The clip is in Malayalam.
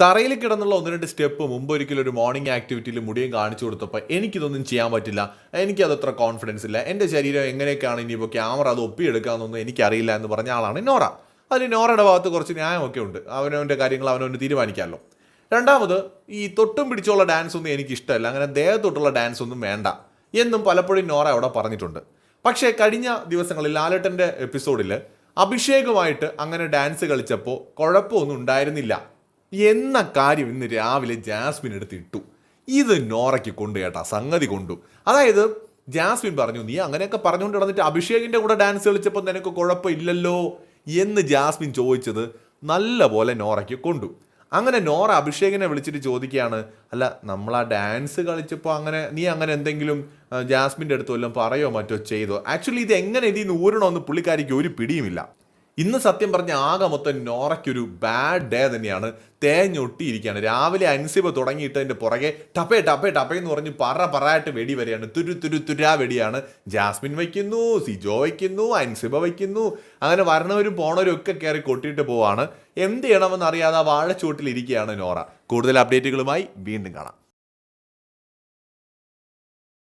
തറയിൽ കിടന്നുള്ള ഒന്ന് രണ്ട് സ്റ്റെപ്പ് മുമ്പ് ഒരിക്കലും ഒരു മോർണിംഗ് ആക്ടിവിറ്റിയിൽ മുടിയും കാണിച്ചു കൊടുത്തപ്പോൾ എനിക്കിതൊന്നും ചെയ്യാൻ പറ്റില്ല. എനിക്കത് അത്ര കോൺഫിഡൻസ് ഇല്ല. എന്റെ ശരീരം എങ്ങനെയൊക്കെയാണ് ഇനിയിപ്പോൾ ക്യാമറ അത് ഒപ്പിയെടുക്കാമെന്നൊന്നും എനിക്കറിയില്ല എന്ന് പറഞ്ഞ ആളാണ് നോറ. അതിൽ നോറയുടെ ഭാഗത്ത് കുറച്ച് ന്യായമൊക്കെ ഉണ്ട്. അവനവന്റെ കാര്യങ്ങൾ അവനവന് തീരുമാനിക്കാമല്ലോ. രണ്ടാമത് ഈ തൊട്ടും പിടിച്ചുള്ള ഡാൻസ് ഒന്നും എനിക്കിഷ്ടമല്ല. അങ്ങനെ ദേഹത്തൊട്ടുള്ള ഡാൻസ് ഒന്നും വേണ്ട. എന്നും പലപ്പോഴും നോറ അവിടെ പറഞ്ഞിട്ടുണ്ട്. പക്ഷേ കഴിഞ്ഞ ദിവസങ്ങളിൽ ലാലേട്ടന്റെ എപ്പിസോഡിൽ അഭിഷേകുമായിട്ട് അങ്ങനെ ഡാൻസ് കളിച്ചപ്പോൾ കുഴപ്പമൊന്നും ഉണ്ടായിരുന്നില്ല. എന്ന കാര്യം ഇന്ന് രാവിലെ ജാസ്മിൻ എടുത്ത് ഇട്ടു. ഇത് നോറയ്ക്ക് കൊണ്ടു കേട്ടാ സംഗതി കൊണ്ടു. അതായത് ജാസ്മിൻ പറഞ്ഞു നീ അങ്ങനെയൊക്കെ പറഞ്ഞുകൊണ്ട് നടന്നിട്ട് അഭിഷേകിന്റെ കൂടെ ഡാൻസ് കളിച്ചപ്പോൾ നിനക്ക് കുഴപ്പമില്ലല്ലോ? എന്ന് ജാസ്മിൻ ചോദിച്ചത് നല്ല പോലെ നോറയ്ക്ക് കൊണ്ടു. അങ്ങനെ നോറ അഭിഷേകിനെ വിളിച്ചിട്ട് ചോദിക്കുകയാണ് അല്ല നമ്മൾ ആ ഡാൻസ് കളിച്ചപ്പോൾ അങ്ങനെ നീ അങ്ങനെ എന്തെങ്കിലും ജാസ്മിന്റെ അടുത്ത് എല്ലാം പറയോ? മറ്റോ ചെയ്തോ? ആക്ച്വലി ഇത് എങ്ങനെ ഇതിൽ നിന്ന് ഊരണമെന്ന് പുള്ളിക്കാരിക്ക് ഒരു പിടിയുമില്ല. ഇന്ന് സത്യം പറഞ്ഞ ആകെ മൊത്തം നോറയ്ക്കൊരു ബാഡ് ഡേ തന്നെയാണ്. തേഞ്ഞൊട്ടിയിരിക്കുകയാണ്. രാവിലെ അൻസിബ തുടങ്ങിയിട്ടതിന്റെ പുറകെ ടപ്പേ ടപ്പേ ടപ്പേ എന്ന് പറഞ്ഞ് പറ പറയായിട്ട് വെടി വരെയാണ് തുരു തുരു തുരാ വെടിയാണ്. ജാസ്മിൻ വയ്ക്കുന്നു സിജോ വയ്ക്കുന്നു അൻസിബ വയ്ക്കുന്നു. അങ്ങനെ വരണവരും പോണവരും ഒക്കെ കയറി കൊട്ടിയിട്ട് പോവാണ്. എന്ത് ചെയ്യണമെന്ന് അറിയാതെ വാഴച്ചോട്ടിൽ നോറ. കൂടുതൽ അപ്ഡേറ്റുകളുമായി വീണ്ടും കാണാം.